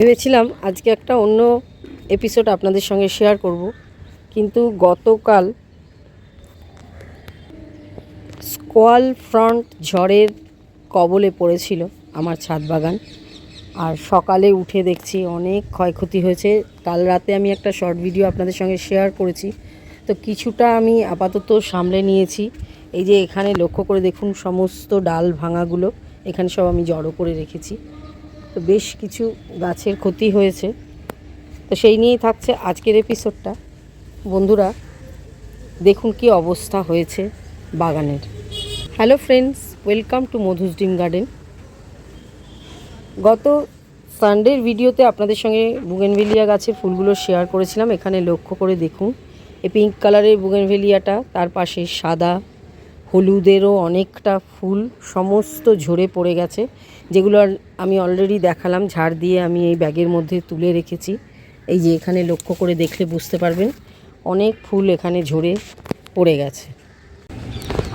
ভেবেছিলাম আজকে একটা অন্য এপিসোড আপনাদের সঙ্গে শেয়ার করব, কিন্তু গতকাল স্কোয়াল ফ্রন্ট ঝড়ের কবলে পড়েছিল আমার ছাদ বাগান। আর সকালে উঠে দেখছি অনেক ক্ষয়ক্ষতি হয়েছে। কাল রাতে আমি একটা শর্ট ভিডিও আপনাদের সঙ্গে শেয়ার করেছি। তো কিছুটা আমি আপাতত সামলে নিয়েছি। এই যে এখানে লক্ষ্য করে দেখুন সমস্ত ডাল ভাঙাগুলো, এখানে সব আমি জড়ো করে রেখেছি। তো বেশ কিছু গাছের ক্ষতি হয়েছে। তো সেই নিয়েই থাকছে আজকের এপিসোডটা বন্ধুরা, দেখুন কি অবস্থা হয়েছে বাগানের। Hello friends welcome to Madhu's dream garden গত সানডের ভিডিওতে আপনাদের সঙ্গে বুগেনভেলিয়া গাছের ফুলগুলো শেয়ার করেছিলাম। এখানে লক্ষ্য করে দেখুন, এই পিঙ্ক কালারের বুগেনভেলিয়াটা তার পাশে সাদা, হলুদেরও অনেকটা ফুল, সমস্ত ঝরে পড়ে গেছে। যেগুলো আমি অলরেডি দেখালাম, ঝাড় দিয়ে আমি এই ব্যাগের মধ্যে তুলে রেখেছি। এই যে এখানে লক্ষ্য করে দেখলে বুঝতে পারবেন, অনেক ফুল এখানে ঝরে পড়ে গেছে।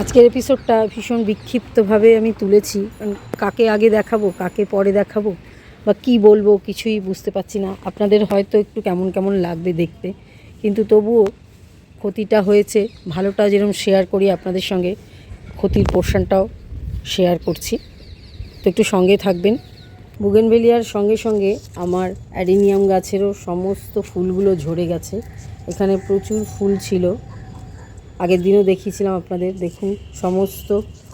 আজকের এপিসোডটা ভীষণ বিক্ষিপ্তভাবে আমি তুলেছি। কাকে আগে দেখাবো, কাকে পরে দেখাবো, বা কি বলব কিছুই বুঝতে পারছি না। আপনাদের হয়তো একটু কেমন কেমন লাগবে দেখতে, কিন্তু তবুও ক্ষতিটা হয়েছে। ভালোটা যেরকম শেয়ার করি আপনাদের সঙ্গে, ক্ষতির পোর্শনটাও শেয়ার করছি। তো একটু সঙ্গে থাকবেন। বুগেনভেলিয়ার সঙ্গে সঙ্গে আমার অ্যাডিনিয়াম গাছেরও সমস্ত ফুলগুলো ঝরে গেছে। এখানে প্রচুর ফুল ছিল। আগের দিনও দেখিয়েছিলাম আপনাদের। দেখুন, সমস্ত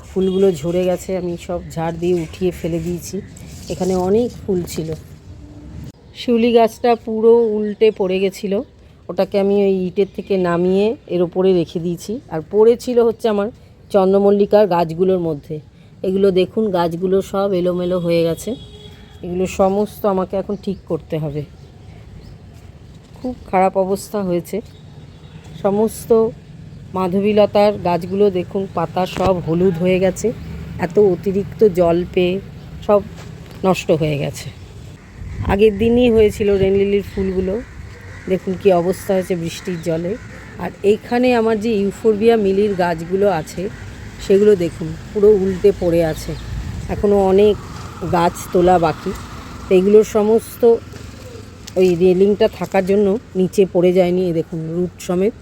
ফুলগুলো ঝরে গেছে। আমি সব ঝাড় দিয়ে উঠিয়ে ফেলে দিয়েছি। এখানে অনেক ফুল ছিল। শিউলি গাছটা পুরো উল্টে পড়ে গেছিল। ওটাকে আমি ওই ইটের থেকে নামিয়ে এর ওপরে রেখে দিয়েছি। আর পড়েছিল হচ্ছে আমার চন্দ্রমল্লিকার গাছগুলোর মধ্যে। এগুলো দেখুন, গাছগুলো সব এলোমেলো হয়ে গেছে। এগুলো সমস্ত আমাকে এখন ঠিক করতে হবে। খুব খারাপ অবস্থা হয়েছে। সমস্ত মাধবীলতার গাছগুলো দেখুন, পাতা সব হলুদ হয়ে গেছে। এত অতিরিক্ত জল পেয়ে সব নষ্ট হয়ে গেছে। আগের দিনই হয়েছিল রেনলিলির ফুলগুলো। দেখুন কি অবস্থা হয়েছে বৃষ্টির জলে। আর এইখানে আমার যে ইউফোরবিয়া মিলির গাছগুলো আছে সেগুলো দেখুন, পুরো উল্টে পড়ে আছে। এখনও অনেক গাছ তোলা বাকি। তো এগুলোর সমস্ত ওই রেলিংটা থাকার জন্য নিচে পড়ে যায়নি, এই দেখুন, রুট সমেত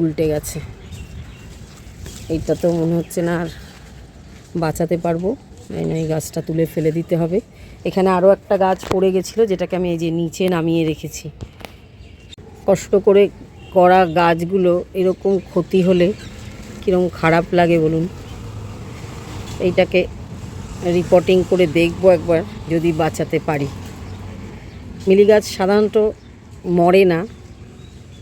উল্টে গেছে। এইটা তো মনে হচ্ছে না আর বাঁচাতে পারব। এই গাছটা তুলে ফেলে দিতে হবে। এখানে আরও একটা গাছ পড়ে গেছিল, যেটাকে আমি এই যে নিচে নামিয়ে রেখেছি। কষ্ট করে করা গাছগুলো এরকম ক্ষতি হলে কীরকম খারাপ লাগে বলুন। এইটাকে রিপোর্টিং করে দেখব একবার যদি বাঁচাতে পারি। মিলি গাছ সাধারণত মরে না।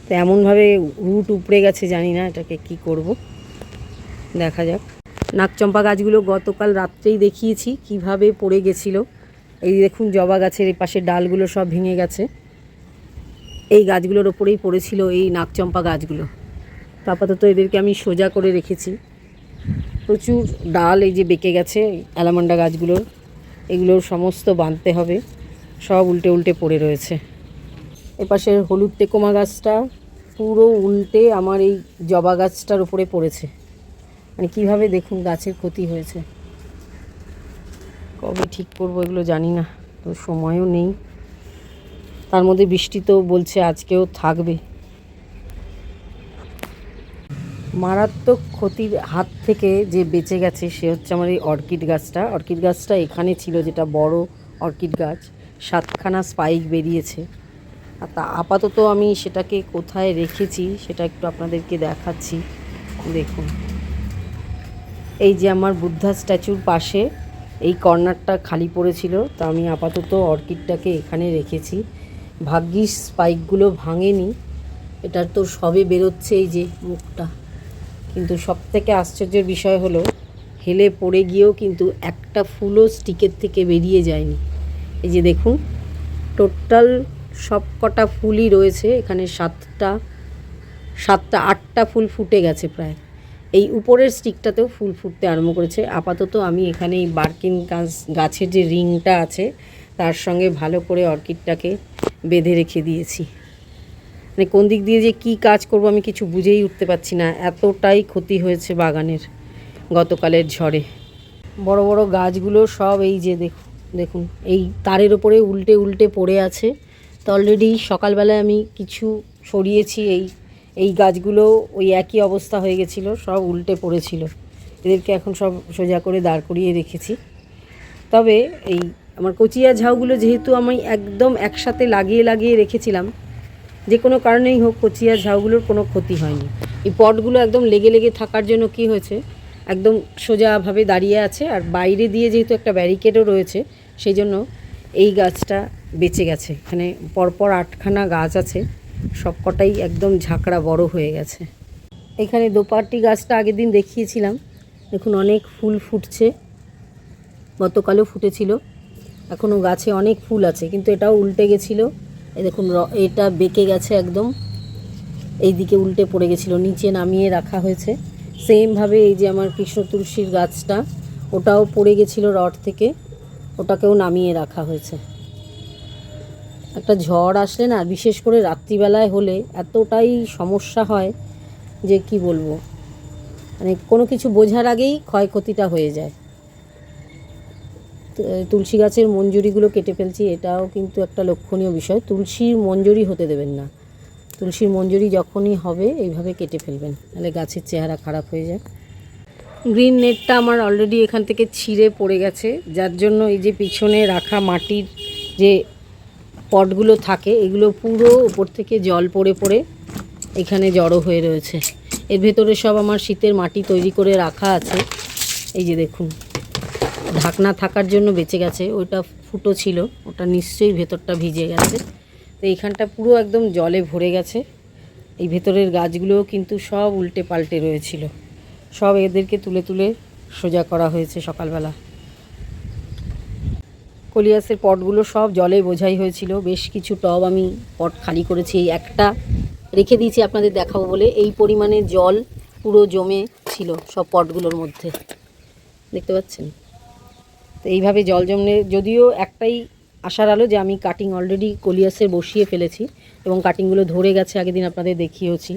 তো এমনভাবে রুট উপড়ে গেছে, জানি না এটাকে কি করব। দেখা যাক। নাকচম্পা গাছগুলো গতকাল রাত্রেই দেখিয়েছি, কীভাবে পড়ে গেছিল। এই দেখুন, জবা গাছের এই পাশের ডালগুলো সব ভেঙে গেছে। এই গাছগুলোর ওপরেই পড়েছিল এই নাকচম্পা গাছগুলো। আপাতত এদেরকে আমি সোজা করে রেখেছি। প্রচুর ডাল এই যে বেঁকে গেছে অ্যালামান্ডা গাছগুলোর। এগুলোর সমস্ত বাঁধতে হবে। সব উল্টে উল্টে পড়ে রয়েছে। এপাশের হলুদ টেকোমা গাছটা পুরো উল্টে আমার এই জবা গাছটার উপরে পড়েছে। মানে কীভাবে দেখুন গাছের ক্ষতি হয়েছে। কবে ঠিক করব এগুলো জানি না, তো সময়ও নেই। তার মধ্যে বৃষ্টি তো বলছে আজকেও থাকবে। মারাত্মক ক্ষতির হাত থেকে যে বেঁচে গেছে, সে হচ্ছে আমার এই অর্কিড গাছটা। অর্কিড গাছটা এখানে ছিল যেটা বড় অর্কিড গাছ, সাতখানা স্পাইক বেরিয়েছে। আর তা আপাতত আমি সেটাকে কোথায় রেখেছি সেটা একটু আপনাদেরকে দেখাচ্ছি। দেখুন। এই যে আমার বুদ্ধা স্ট্যাচুর পাশে এই কর্নারটা খালি পড়েছিল, তা আমি আপাতত অর্কিডটাকে এখানে রেখেছি। ভাগ্যিস স্পাইকগুলো ভাঙেনি। এটার তো সবে বেরোচ্ছে এই যে মুখটা। কিন্তু সব থেকে আশ্চর্যের বিষয় হলো, হেলে পড়ে গিয়েও কিন্তু একটা ফুলও স্টিকের থেকে বেরিয়ে যায়নি। এই যে দেখুন, টোটাল সব কটা ফুলই রয়েছে, এখানে সাতটা সাতটা, আটটা ফুল ফুটে গেছে প্রায়। এই উপরের স্টিকটাতেও ফুল ফুটতে আরম্ভ করেছে। আপাতত আমি এখানে এই বার্কিন গাছ, গাছের যে রিংটা আছে, তার সঙ্গে ভালো করে অর্কিডটাকে বেঁধে রেখে দিয়েছি। মানে কোন দিক দিয়ে যে কি কাজ করব আমি কিছু বুঝেই উঠতে পারছি না। এতটাই ক্ষতি হয়েছে বাগানের গতকালের ঝড়ে। বড় বড় গাছগুলো সব এই যে দেখুন দেখুন, এই তারের ওপরে উল্টে উল্টে পড়ে আছে। তো অলরেডি সকালবেলায় আমি কিছু সরিয়েছি, এই এই গাছগুলো ওই একই অবস্থা হয়ে গেছিল, সব উল্টে পড়েছিল। এদেরকে এখন সব সোজা করে দাঁড় করিয়ে রেখেছি। তবে এই আমার কচিয়া ঝাউগুলো যেহেতু আমি একদম একসাথে লাগিয়ে লাগিয়ে রেখেছিলাম যে কোনো কারণেই হোক কচিয়া ঝাউগুলোর কোনো ক্ষতি হয়নি। এই পটগুলো একদম লেগে লেগে থাকার জন্য কি হয়েছে, একদম সোজাভাবে দাঁড়িয়ে আছে আর বাইরে দিয়ে যেহেতু একটা ব্যারিকেডও রয়েছে, সেই জন্য এই গাছটা বেঁচে গেছে। এখানে পরপর আটখানা গাছ আছে, সবকটাই একদম ঝাঁকড়া বড় হয়ে গেছে। এখানে দোপাটি গাছটা আগের দিন দেখিয়েছিলাম। দেখুন, অনেক ফুল ফুটছে। গতকালও ফুটেছিল। এখনও গাছে অনেক ফুল আছে, কিন্তু এটাও উল্টে গেছিল। এই দেখুন এটা বেঁকে গেছে একদম। এই দিকে উল্টে পড়ে গেছিল, নিচে নামিয়ে রাখা হয়েছে। সেমভাবে এই যে আমার কৃষ্ণ তুলসীর গাছটা, ওটাও পড়ে গেছিল রড থেকে, ওটাকেও নামিয়ে রাখা হয়েছে। একটা ঝড় আসলে না, বিশেষ করে রাত্রিবেলায় হলে এতটাই সমস্যা হয় যে কি বলব? মানে কোনো কিছু বোঝার আগেই ক্ষয়ক্ষতিটা হয়ে যায়। তুলসী গাছের মঞ্জুরিগুলো কেটে ফেলছি, এটাও কিন্তু একটা লক্ষণীয় বিষয়। তুলসীর মঞ্জুরি হতে দেবেন না। তুলসীর মঞ্জুরি যখনই হবে, এইভাবে কেটে ফেলবেন। নাহলে গাছের চেহারা খারাপ হয়ে যায়। গ্রিন নেটটা আমার অলরেডি এখান থেকে ছিঁড়ে পড়ে গেছে। যার জন্য এই যে পিছনে রাখা মাটির যে পটগুলো থাকে, এগুলো পুরো উপর থেকে জল পড়ে পড়ে এখানে জড়ো হয়ে রয়েছে। এর ভেতরে সব আমার শীতের মাটি তৈরি করে রাখা আছে। এই যে দেখুন। ঢাকনা থাকার জন্য বেঁচে গেছে, ওইটা ফুটো ছিল, ওটা নিশ্চয়ই ভেতরটা ভিজে গেছে। তো এইখানটা পুরো একদম জলে ভরে গেছে। এই ভেতরের গাছগুলোও কিন্তু সব উল্টে পাল্টে রয়েছিল। সব এদেরকে তুলে তুলে সোজা করা হয়েছে সকালবেলা। কলিয়াসের পটগুলো সব জলে বোঝাই হয়েছিল। বেশ কিছু টব আমি পট খালি করেছি, এই একটা রেখে দিয়েছি আপনাদের দেখাবো বলে। এই পরিমাণে জল পুরো জমে ছিল সব পটগুলোর মধ্যে। দেখতে পাচ্ছেন? তো এইভাবে জল জমলে যদিও একটাই আশার আলো যে আমি কাটিং অলরেডি কলিয়াসের বসিয়ে ফেলেছি এবং কাটিংগুলো ধরে গেছে, আগের দিন আপনাদের দেখিয়েওছি।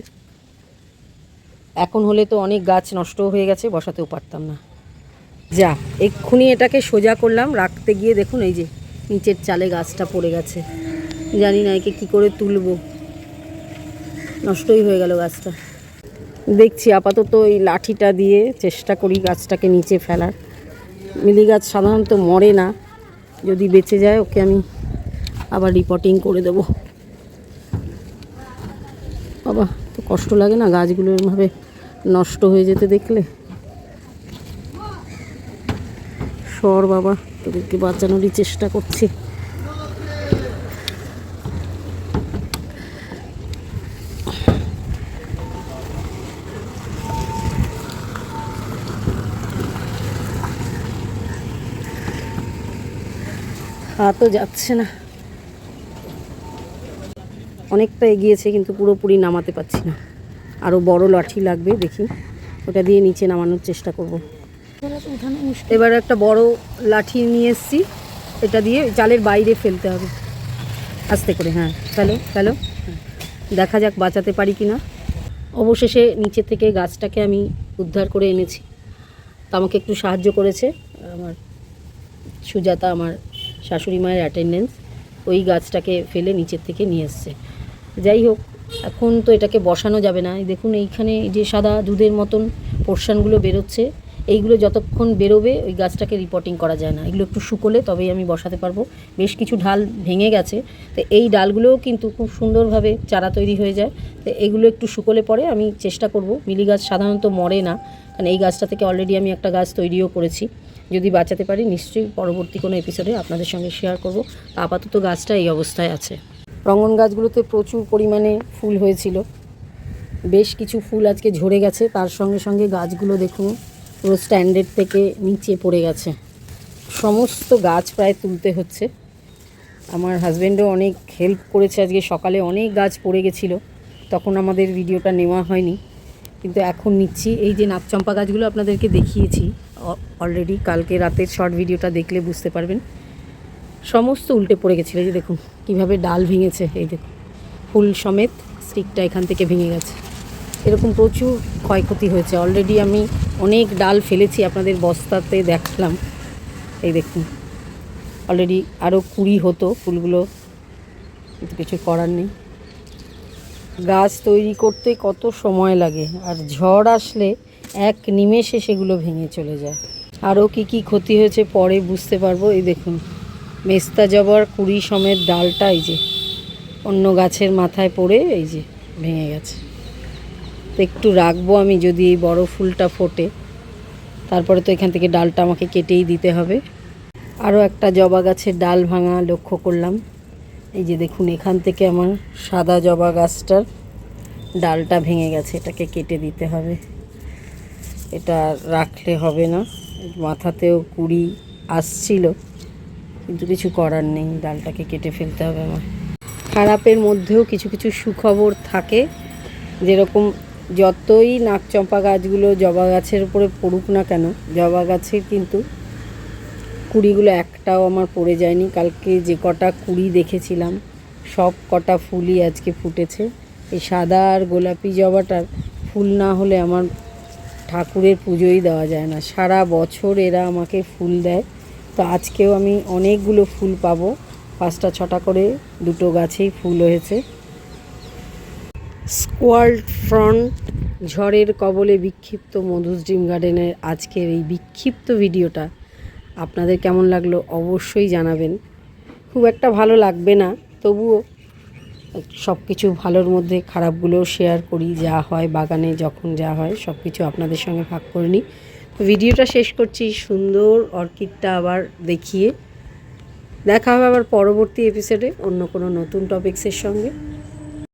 এখন হলে তো অনেক গাছ নষ্ট হয়ে গেছে, বসাতেও পারতাম না। যা, এক্ষুনি এটাকে সোজা করলাম, রাখতে গিয়ে দেখুন এই যে নিচের চালে গাছটা পড়ে গেছে। জানি না একে কী করে তুলবো। নষ্টই হয়ে গেল গাছটা। দেখছি আপাতত এই লাঠিটা দিয়ে চেষ্টা করি গাছটাকে নিচে ফেলার। মিলি গাছ সাধারণত মরে না। যদি বেঁচে যায়, ওকে আমি আবার রিপোর্টিং করে দেব। বাবা, তো কষ্ট লাগে না গাছগুলো এভাবে নষ্ট হয়ে যেতে দেখলে? সর বাবা, তোদেরকে বাঁচানোরই চেষ্টা করছি। হাতও যাচ্ছে না। অনেকটা এগিয়েছে কিন্তু পুরোপুরি নামাতে পারছি না। আরও বড় লাঠি লাগবে, দেখি। ওটা দিয়ে নিচে নামানোর চেষ্টা করব। এবার একটা বড় লাঠি নিয়ে এসছি। এটা দিয়ে চালের বাইরে ফেলতে হবে। আস্তে করে হ্যাঁ। ফেলো ফেলো। দেখা যাক বাঁচাতে পারি কি না অবশেষে নিচে থেকে গাছটাকে আমি উদ্ধার করে এনেছি। তো আমাকে একটু সাহায্য করেছে। আমার সুজাতা, আমার শাশুড়ি মায়ের অ্যাটেন্ডেন্স ওই গাছটাকে ফেলে নিচের থেকে নিয়ে এসছে। যাই হোক, এখন তো এটাকে বসানো যাবে না। দেখুন, এইখানে এই যে সাদা দুধের মতন পোর্শনগুলো বেরোচ্ছে। এইগুলো যতক্ষণ বেরোবে, ওই গাছটাকে রিপোর্টিং করা যায় না। এগুলো একটু শুকোলে তবেই আমি বসাতে পারব। বেশ কিছু ঢাল ভেঙে গেছে। তো এই ডালগুলোও কিন্তু খুব সুন্দরভাবে চারা তৈরি হয়ে যায়। তো এগুলো একটু শুকোলে পরে আমি চেষ্টা করব। মিলি গাছ সাধারণত মরে না। কারণ এই গাছটা থেকে অলরেডি আমি একটা গাছ তৈরিও করেছি। যদি বাঁচাতে পারি, নিশ্চয়ই পরবর্তী কোনো এপিসোডে আপনাদের সঙ্গে শেয়ার করব। আপাতত গাছটা এই অবস্থায় আছে। রঙন গাছগুলোতে প্রচুর পরিমাণে ফুল হয়েছিল। বেশ কিছু ফুল আজকে ঝরে গেছে। তার সঙ্গে সঙ্গে গাছগুলো দেখুন, পুরো স্ট্যান্ডার্ড থেকে নিচে পড়ে গেছে। সমস্ত গাছ প্রায় তুলতে হচ্ছে। আমার হাজব্যান্ডও অনেক হেল্প করেছে আজকে। সকালে অনেক গাছ পড়ে গেছিল। তখন আমাদের ভিডিওটা নেওয়া হয়নি। কিন্তু এখন নিচ্ছি। এই যে নাকচম্পা গাছগুলো আপনাদেরকে দেখিয়েছি অলরেডি কালকে রাতের শর্ট ভিডিওটা দেখলে বুঝতে পারবেন। সমস্ত উল্টে পড়ে গেছিল যে দেখুন, কীভাবে ডাল ভেঙেছে, এই দেখুন ফুল সমেত স্টিকটা এখান থেকে ভেঙে গেছে। এরকম প্রচুর ক্ষয়ক্ষতি হয়েছে। অলরেডি আমি অনেক ডাল ফেলেছি আপনাদের বস্তাতে দেখলাম। এই দেখুন অলরেডি আরও কুড়ি হতো ফুলগুলো, কিন্তু কিছু করার নেই। গাছ তৈরি করতে কত সময় লাগে, আর ঝড় আসলে এক নিমেষে সেগুলো ভেঙে চলে যায়। আরও কি কি ক্ষতি হয়েছে পরে বুঝতে পারব, এই দেখুন। মেস্তা জবার কুড়ি সমেত ডালটা এই যে, অন্য গাছের মাথায় পড়ে এই যে ভেঙে গেছে। তো একটু রাখব আমি যদি এই বড়ো ফুলটা ফোটে। তারপরে তো এখান থেকে ডালটা আমাকে কেটেই দিতে হবে। আরও একটা জবা গাছের ডাল ভাঙা লক্ষ্য করলাম। এই যে দেখুন, এখান থেকে আমার সাদা জবা গাছটার ডালটা ভেঙে গেছে, এটাকে কেটে দিতে হবে। এটা রাখলে হবে না। মাথাতেও কুড়ি আসছিল, কিন্তু কিছু করার নেই। ডালটাকে কেটে ফেলতে হবে আমার। খারাপের মধ্যেও কিছু কিছু সুখবর থাকে। যেরকম যতই নাকচম্পা গাছগুলো জবা গাছের উপরে পড়ুক না কেন, জবা গাছের কিন্তু কুড়িগুলো একটাও আমার পড়ে যায়নি। কালকে যে কটা কুড়ি দেখেছিলাম, সব কটা ফুলই আজকে ফুটেছে। এই সাদা আর গোলাপি জবাটার ফুল না হলে আমার ঠাকুরের পুজোই দেওয়া যায় না। সারা বছর এরা আমাকে ফুল দেয়। তো আজকেও আমি অনেকগুলো ফুল পাবো। পাঁচটা, ছটা করে দুটো গাছেই ফুল হয়েছে। স্কোয়াল্ড ফ্রন্ট, ঝড়ের কবলে বিক্ষিপ্ত মধুস ড্রিম গার্ডেনের আজকের এই বিক্ষিপ্ত ভিডিওটা আপনাদের কেমন লাগল অবশ্যই জানাবেন। খুব একটা ভালো লাগবে না, তবুও সব কিছু ভালোর মধ্যে, খারাপগুলোও শেয়ার করি, যা হয়, বাগানে যখন যা হয় সব কিছু আপনাদের সঙ্গে ভাগ করে নিই। ভিডিওটা শেষ করছি, সুন্দর অর্কিডটা আবার দেখিয়ে। দেখা হবে আবার পরবর্তী এপিসোডে অন্য কোনো নতুন টপিক্সের সঙ্গে।